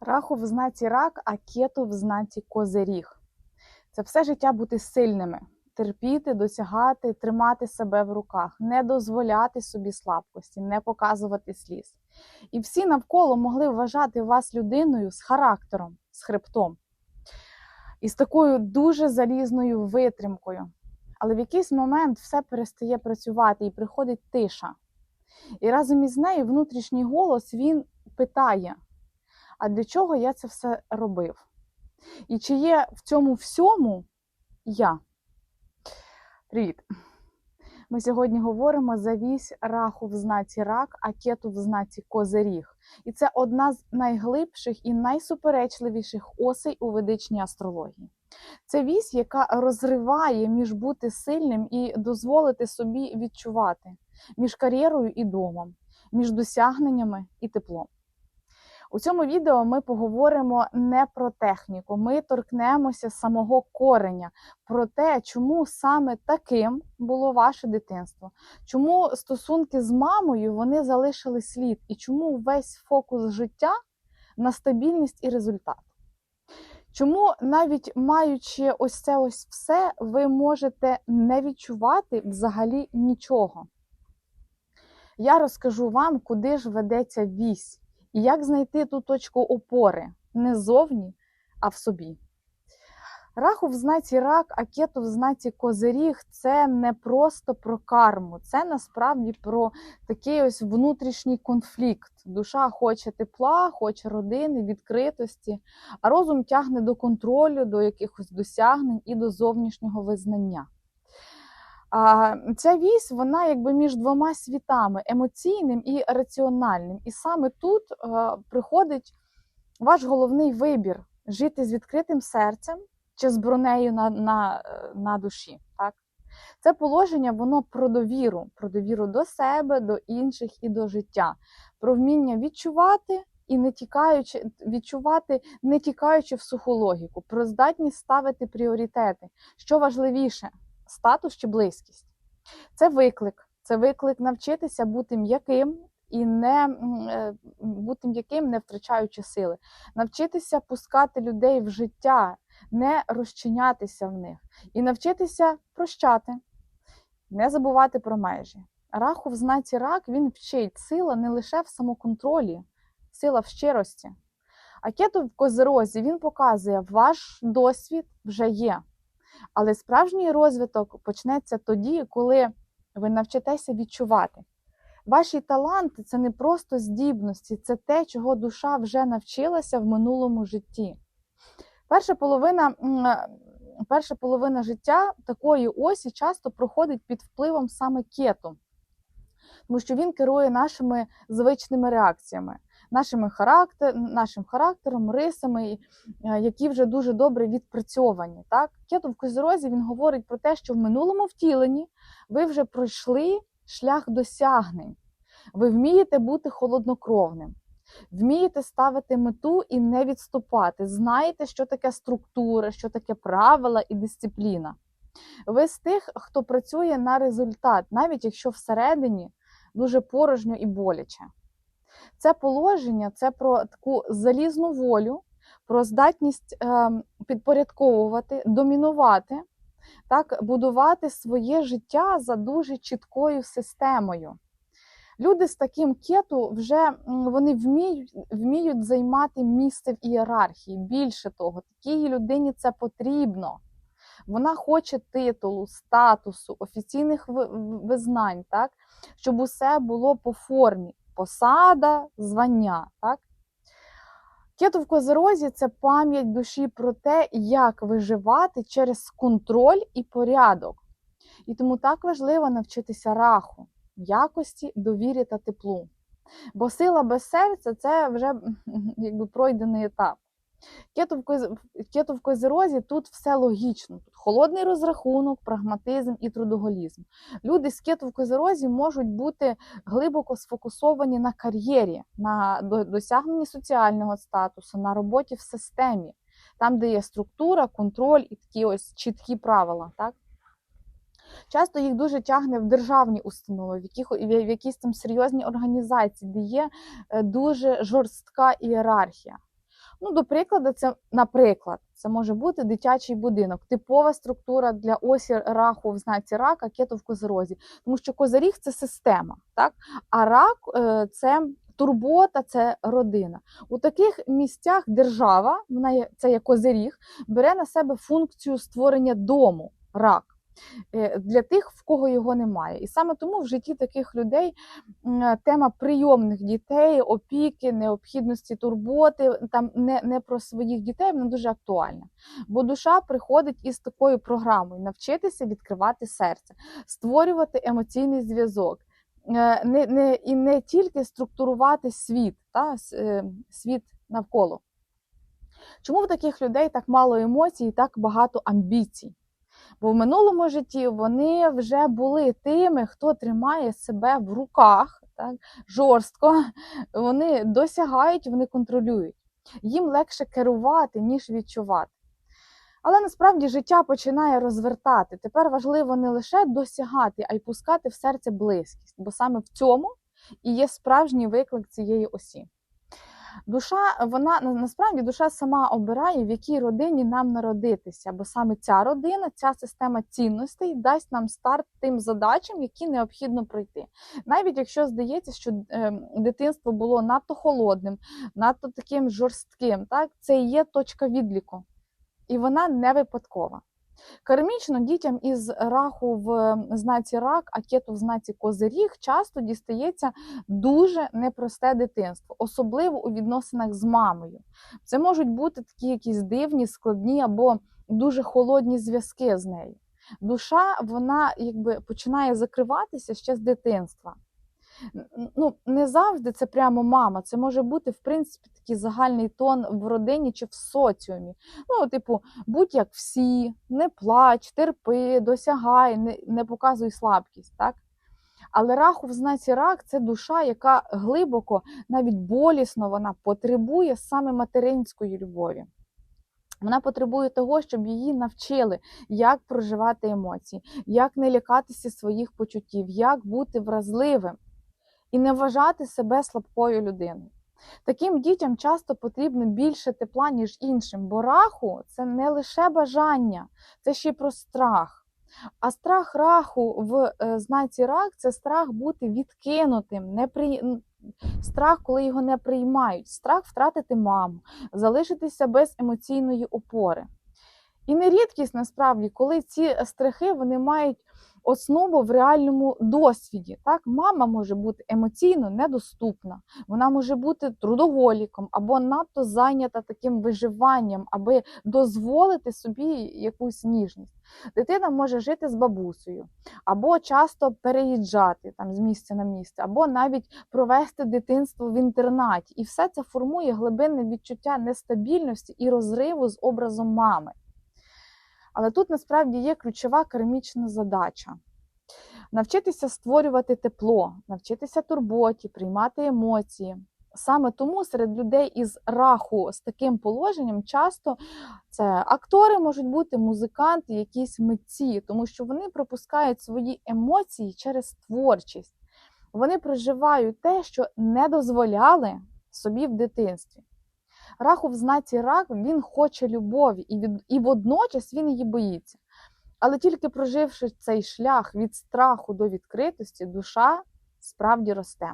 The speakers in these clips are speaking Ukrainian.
Раху в знаці рак, а кету в знаці козиріг. Це все життя бути сильними, терпіти, досягати, тримати себе в руках, не дозволяти собі слабкості, не показувати сліз. І всі навколо могли вважати вас людиною з характером, з хребтом, і з такою дуже залізною витримкою. Але в якийсь момент все перестає працювати і приходить тиша. І разом із нею внутрішній голос він питає: а для чого я це все робив? І чи є в цьому всьому я? Привіт! Ми сьогодні говоримо за вісь раху в знаці рак, а кету в знаці козиріг. І це одна з найглибших і найсуперечливіших осей у ведичній астрології. Це вісь, яка розриває між бути сильним і дозволити собі відчувати між кар'єрою і домом, між досягненнями і теплом. У цьому відео ми поговоримо не про техніку, ми торкнемося самого кореня, про те, чому саме таким було ваше дитинство, чому стосунки з мамою вони залишили слід, і чому весь фокус життя на стабільність і результат. Чому навіть маючи ось це ось все, ви можете не відчувати взагалі нічого? Я розкажу вам, куди ж ведеться вісь, і як знайти ту точку опори не зовні, а в собі. Раху в знаці рак, а кету в знаці козиріг це не просто про карму, це насправді про такий ось внутрішній конфлікт. Душа хоче тепла, хоче родини, відкритості, а розум тягне до контролю, до якихось досягнень і до зовнішнього визнання. А Ця вісь, вона якби між двома світами емоційним і раціональним. І саме тут е, приходить ваш головний вибір жити з відкритим серцем чи з бронею на на, на душі. Так? Це положення воно про довіру, про довіру до себе, до інших і до життя, про вміння відчувати і не тікаючи, відчувати, не тікаючи в суху логіку, про здатність ставити пріоритети. Що важливіше? Статус чи близькість. Це виклик. Це виклик навчитися бути м'яким і не е, бути м'яким, не втрачаючи сили, навчитися пускати людей в життя, не розчинятися в них, і навчитися прощати, не забувати про межі. Раху в знаці рак він вчить сила не лише в самоконтролі, сила в щирості. А кету в козерозі він показує, ваш досвід вже є. Але справжній розвиток почнеться тоді, коли ви навчитеся відчувати. Ваші таланти це не просто здібності, це те, чого душа вже навчилася в минулому житті. Перша половина перша половина життя такої осі часто проходить під впливом саме кету, тому що він керує нашими звичними реакціями нашими характер, нашим характером, рисами, е, які вже дуже добре відпрацьовані. Так? Кету в Козерозі він говорить про те, що в минулому втіленні ви вже пройшли шлях досягнень. Ви вмієте бути холоднокровним, вмієте ставити мету і не відступати. Знаєте, що таке структура, що таке правила і дисципліна. Ви з тих, хто працює на результат, навіть якщо всередині дуже порожньо і боляче. Це положення це про таку залізну волю, про здатність ем, підпорядковувати, домінувати, так, будувати своє життя за дуже чіткою системою. Люди з таким кету вже вони вміють вміють займати місце в ієрархії. Більше того, такій людині це потрібно. Вона хоче титулу, статусу, офіційних визнань, так, щоб усе було по формі посада, звання. Так? Кету в козерозі це пам'ять душі про те, як виживати через контроль і порядок. І тому так важливо навчитися раху, якості, довірі та теплу. Бо сила без серця це вже якби пройдений етап. Кету в козерозі тут все логічно. Тут холодний розрахунок, прагматизм і трудоголізм. Люди з кету в козерозі можуть бути глибоко сфокусовані на кар'єрі, на досягненні соціального статусу, на роботі в системі, там, де є структура, контроль і такі ось чіткі правила. Так? Часто їх дуже тягне в державні установи, в яких в якісь там серйозні організації, де є е, дуже жорстка ієрархія. Ну, до прикладу, це, наприклад, це може бути дитячий будинок, типова структура для осі раху в знаці рака, кету в козерозі. Тому що козиріг це система, так? а рак е, це турбота, це родина. У таких місцях держава, вона є, це є козиріг, бере на себе функцію створення дому, рак. Е, Для тих, в кого його немає. І саме тому в житті таких людей тема прийомних дітей, опіки, необхідності турботи, там не, не про своїх дітей, вона дуже актуальна. Бо душа приходить із такою програмою: навчитися відкривати серце, створювати емоційний зв'язок. Е, Не, не, і не тільки структурувати світ, та, е, світ навколо. Чому в таких людей так мало емоцій і так багато амбіцій? Бо в минулому житті вони вже були тими, хто тримає себе в руках так, жорстко, вони досягають, вони контролюють. Їм легше керувати, ніж відчувати. Але насправді життя починає розвертати. Тепер важливо не лише досягати, а й пускати в серце близькість, бо саме в цьому і є справжній виклик цієї осі. Душа, вона насправді душа сама обирає, в якій родині нам народитися, бо саме ця родина, ця система цінностей дасть нам старт тим задачам, які необхідно пройти. Навіть якщо здається, що е, дитинство було надто холодним, надто таким жорстким, так це і є точка відліку, і вона не випадкова. Кармічно дітям із раху в знаці рак, а кету в знаці козиріг часто дістається дуже непросте дитинство, особливо у відносинах з мамою. Це можуть бути такі якісь дивні, складні або дуже холодні зв'язки з нею. Душа вона якби починає закриватися ще з дитинства. Ну, не завжди це прямо мама. Це може бути, в принципі, такий загальний тон в родині чи в соціумі. Ну, типу, будь як всі, не плач, терпи, досягай, не, не показуй слабкість. так? Але раху в знаці рак це душа, яка глибоко, навіть болісно, вона потребує саме материнської любові. Вона потребує того, щоб її навчили, як проживати емоції, як не лякатися своїх почуттів, як бути вразливим і не вважати себе слабкою людиною. Таким дітям часто потрібно більше тепла, ніж іншим, бо раху це не лише бажання, це ще й про страх. А страх раху в е, знаці рак це страх бути відкинутим, непри... страх, коли його не приймають, страх втратити маму, залишитися без емоційної опори. І не рідкість насправді, коли ці страхи вони мають основу в реальному досвіді. Так, мама може бути емоційно недоступна, вона може бути трудоголіком або надто зайнята таким виживанням, аби дозволити собі якусь ніжність. Дитина може жити з бабусею, або часто переїжджати там з місця на місце, або навіть провести дитинство в інтернаті. І все це формує глибинне відчуття нестабільності і розриву з образом мами. Але тут насправді є ключова кармічна задача. Навчитися створювати тепло, навчитися турботі, приймати емоції. Саме тому серед людей із раху з таким положенням часто це актори можуть бути, музиканти, якісь митці, тому що вони пропускають свої емоції через творчість. Вони проживають те, що не дозволяли собі в дитинстві. Раху в знаці рак він хоче любові, і, від, і водночас він її боїться. Але тільки проживши цей шлях від страху до відкритості, душа справді росте.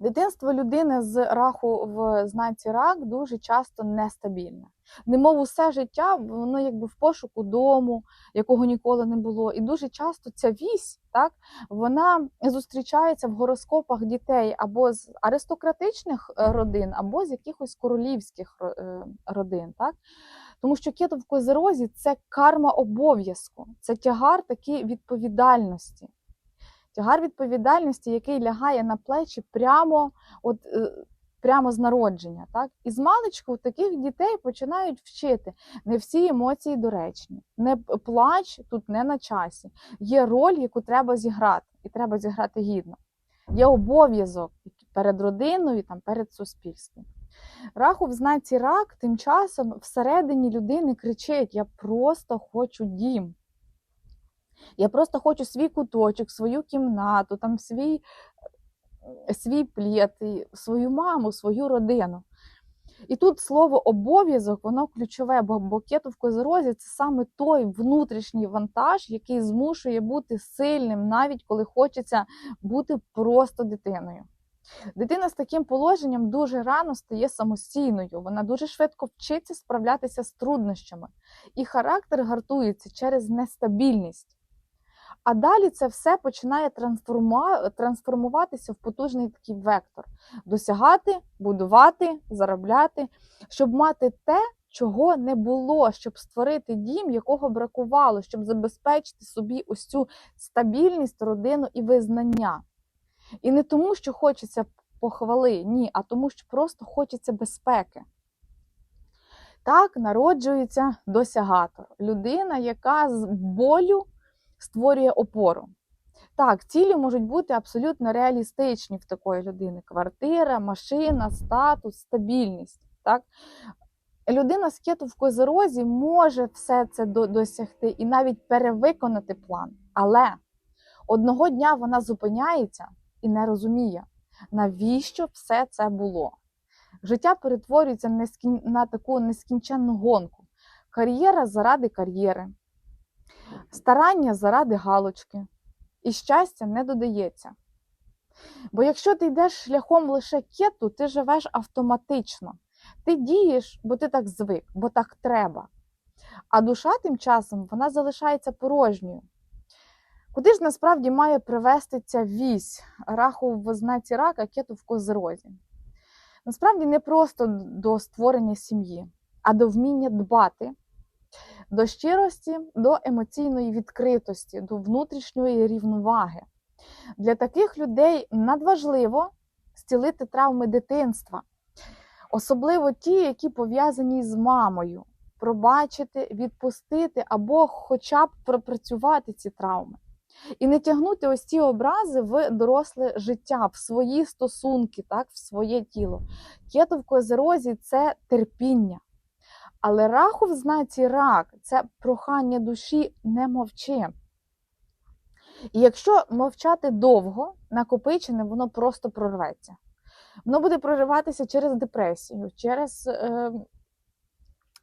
Дитинство людини з раху в знаці рак дуже часто нестабільне. Немов усе життя, воно якби в пошуку дому, якого ніколи не було. І дуже часто ця вісь, так, вона зустрічається в гороскопах дітей або з аристократичних е, родин, або з якихось королівських е, родин. Так? Тому що кето в козерозі це карма обов'язку, це тягар такий відповідальності. Тягар відповідальності, який лягає на плечі прямо, от, е, прямо з народження. Так? І з маличку таких дітей починають вчити. Не всі емоції доречні. Не плач тут не на часі. Є роль, яку треба зіграти, і треба зіграти гідно. Є обов'язок перед родиною, там, перед суспільством. Раху в знаці рак тим часом всередині людини кричить: Я просто хочу дім. Я просто хочу свій куточок, свою кімнату, там свій, свій плід, свою маму, свою родину. І тут слово обов'язок, воно ключове, бо бо кету в козерозі це саме той внутрішній вантаж, який змушує бути сильним, навіть коли хочеться бути просто дитиною. Дитина з таким положенням дуже рано стає самостійною, вона дуже швидко вчиться справлятися з труднощами, і характер гартується через нестабільність. А далі це все починає трансформуватися в потужний такий вектор: досягати, будувати, заробляти, щоб мати те, чого не було, щоб створити дім, якого бракувало, щоб забезпечити собі ось цю стабільність, родину і визнання. І не тому, що хочеться похвали, ні, а тому, що просто хочеться безпеки. Так народжується досягатор, людина, яка з болю створює опору. Так, цілі можуть бути абсолютно реалістичні в такої людини: квартира, машина, статус, стабільність. Так? Людина з кету в козерозі може все це досягти і навіть перевиконати план. Але одного дня вона зупиняється і не розуміє, навіщо все це було. Життя перетворюється на таку нескінченну гонку. Кар'єра заради кар'єри, старання заради галочки, і щастя не додається. Бо якщо ти йдеш шляхом лише кету, ти живеш автоматично. Ти дієш, бо ти так звик, бо так треба. А душа тим часом вона залишається порожньою. Куди ж насправді має привести ця вісь раху в знаці рака, кету в козерозі? Насправді не просто до створення сім'ї, а до вміння дбати, до щирості, до емоційної відкритості, до внутрішньої рівноваги. Для таких людей надважливо зцілити травми дитинства, особливо ті, які пов'язані з мамою, пробачити, відпустити або хоча б пропрацювати ці травми. І не тягнути ось ці образи в доросле життя, в свої стосунки, так, в своє тіло. Кету в козерозі це терпіння. Але раху в знаці рак це прохання душі не мовчи. І якщо мовчати довго, накопичене, воно просто прорветься. Воно буде прориватися через депресію, через е,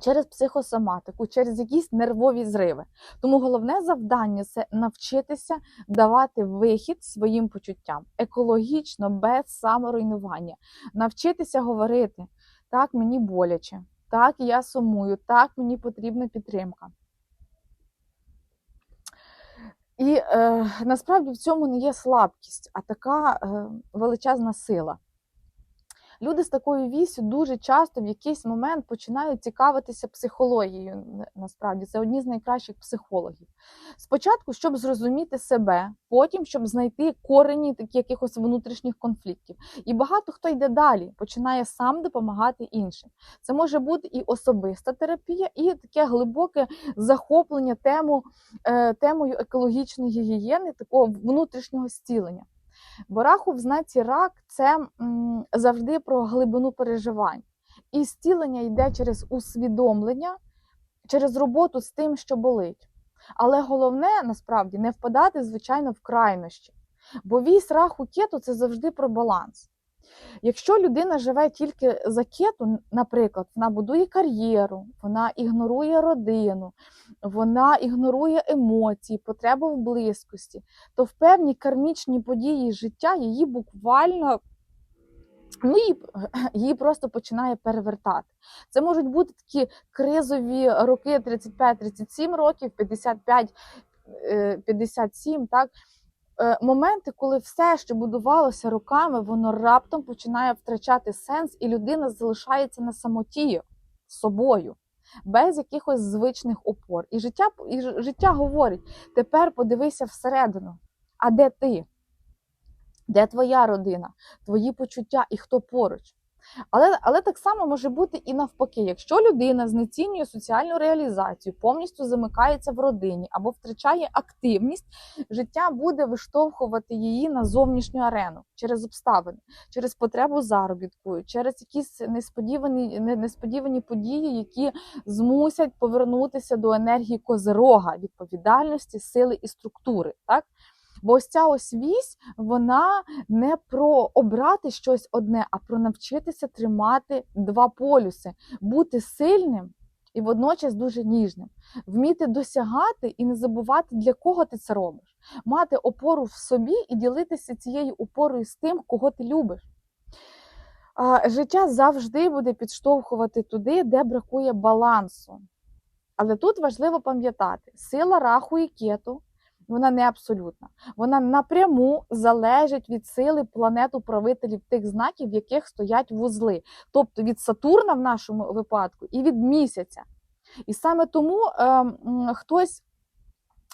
через психосоматику, через якісь нервові зриви. Тому головне завдання це навчитися давати вихід своїм почуттям екологічно, без саморуйнування, навчитися говорити так, мені боляче, так, я сумую, так, мені потрібна підтримка. І е, насправді в цьому не є слабкість, а така е, величезна сила. Люди з такою вісю дуже часто в якийсь момент починають цікавитися психологією. Насправді це одні з найкращих психологів. Спочатку, щоб зрозуміти себе, потім щоб знайти корені таких якихось внутрішніх конфліктів. І багато хто йде далі, починає сам допомагати іншим. Це може бути і особиста терапія, і таке глибоке захоплення тему, е, темою екологічної гігієни, такого внутрішнього зцілення. Бо раху в знаці рак це м, завжди про глибину переживань. І зцілення йде через усвідомлення, через роботу з тим, що болить. Але головне насправді не впадати, звичайно, в крайнощі. Бо вісь раху кету це завжди про баланс. Якщо людина живе тільки за кету, наприклад, вона будує кар'єру, вона ігнорує родину, вона ігнорує емоції, потребу в близькості, то в певні кармічні події життя її буквально ну, її, її просто починає перевертати. Це можуть бути такі кризові роки 35-37 років, 55-57, так. Е, моменти, коли все, що будувалося роками, воно раптом починає втрачати сенс, і людина залишається на самоті з собою, без якихось звичних опор. І життя, і життя говорить: тепер подивися всередину. А де ти? Де твоя родина, твої почуття і хто поруч? Але але так само може бути і навпаки, якщо людина знецінює соціальну реалізацію, повністю замикається в родині або втрачає активність, життя буде виштовхувати її на зовнішню арену через обставини, через потребу заробітку, через якісь несподівані несподівані події, які змусять повернутися до енергії козирога, відповідальності, сили і структури. Так? Бо ось ця ось вісь, вона не про обрати щось одне, а про навчитися тримати два полюси, бути сильним і водночас дуже ніжним, вміти досягати і не забувати, для кого ти це робиш, мати опору в собі і ділитися цією опорою з тим, кого ти любиш. Життя завжди буде підштовхувати туди, де бракує балансу. Але тут важливо пам'ятати, сила раху і кету вона не абсолютна. Вона напряму залежить від сили планет-управителів тих знаків, в яких стоять вузли, тобто від Сатурна в нашому випадку і від місяця. І саме тому е, хтось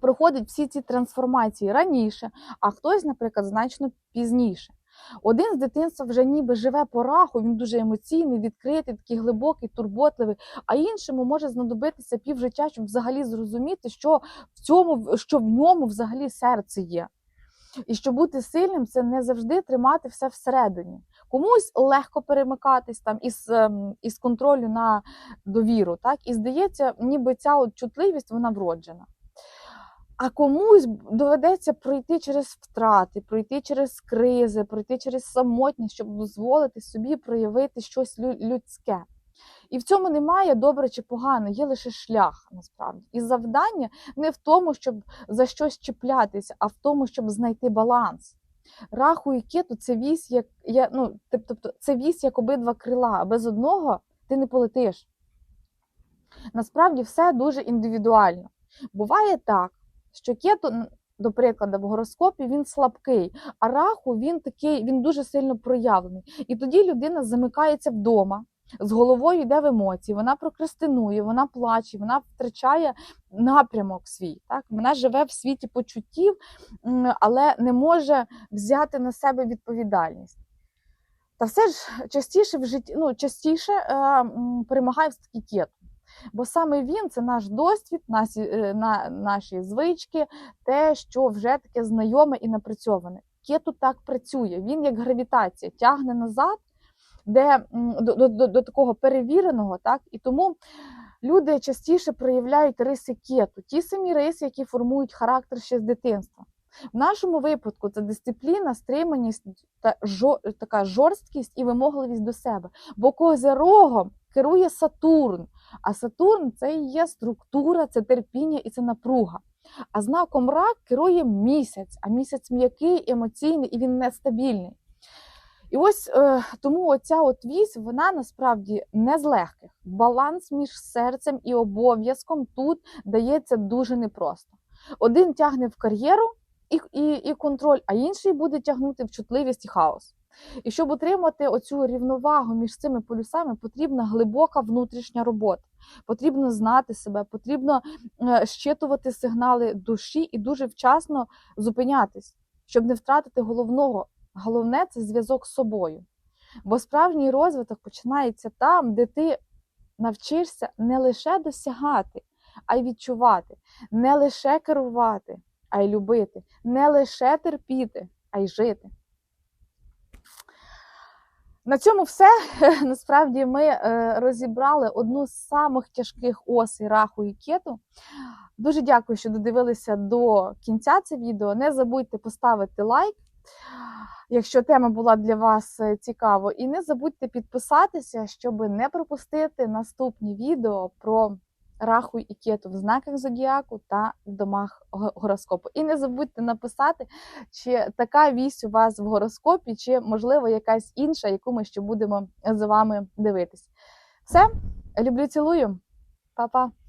проходить всі ці трансформації раніше, а хтось, наприклад, значно пізніше. Один з дитинства вже ніби живе по раху, він дуже емоційний, відкритий, такий глибокий, турботливий, а іншому може знадобитися півжиття, щоб взагалі зрозуміти, що в цьому, що в ньому взагалі серце є. І що бути сильним це не завжди тримати все всередині. Комусь легко перемикатись там із, ем, із контролю на довіру, так і здається, ніби ця от чутливість вона вроджена. А комусь доведеться пройти через втрати, пройти через кризи, пройти через самотність, щоб дозволити собі проявити щось лю- людське. І в цьому немає добре чи погано, є лише шлях насправді. І завдання не в тому, щоб за щось чіплятися, а в тому, щоб знайти баланс. Раху і кету це вісь, як я, ну, тобто, це вісь як обидва крила, без одного ти не полетиш. Насправді все дуже індивідуально. Буває так, що кету, до прикладу, в гороскопі він слабкий, а раху він такий, він дуже сильно проявлений. І тоді людина замикається вдома, з головою йде в емоції, вона прокрастинує, вона плаче, вона втрачає напрямок свій. Так? Вона живе в світі почуттів, але не може взяти на себе відповідальність. Та все ж частіше в житті, ну, частіше е, перемагає все таки кету. Бо саме він це наш досвід, наші, е, на, наші звички, те, що вже таке знайоме і напрацьоване. Кету так працює. Він як гравітація тягне назад, де до, до, до, до такого перевіреного, так і тому люди частіше проявляють риси кету, ті самі риси, які формують характер ще з дитинства. В нашому випадку це дисципліна, стриманість та жо, така жорсткість і вимогливість до себе. Бо козирогом керує Сатурн. А Сатурн це і є структура, це терпіння і це напруга. А знаком рак керує місяць, а місяць м'який, емоційний і він нестабільний. І ось е, тому оця от вісь, вона насправді не з легких. Баланс між серцем і обов'язком тут дається дуже непросто. Один тягне в кар'єру і, і, і контроль, а інший буде тягнути в чутливість і хаос. І щоб отримати оцю рівновагу між цими полюсами, потрібна глибока внутрішня робота. Потрібно знати себе, потрібно е, щитувати сигнали душі і дуже вчасно зупинятись, щоб не втратити головного. Головне це зв'язок з собою. Бо справжній розвиток починається там, де ти навчишся не лише досягати, а й відчувати, не лише керувати, а й любити, не лише терпіти, а й жити. На цьому все. Насправді ми е, розібрали одну з самих тяжких осей раху і кету. Дуже дякую, що додивилися до кінця це відео. Не забудьте поставити лайк, якщо тема була для вас е, цікава. І не забудьте підписатися, щоб не пропустити наступні відео про раху і кету в знаках зодіаку та в домах гороскопу. І не забудьте написати, чи така вісь у вас в гороскопі, чи можливо якась інша, яку ми ще будемо з вами дивитись. Все, люблю, цілую, Па-па!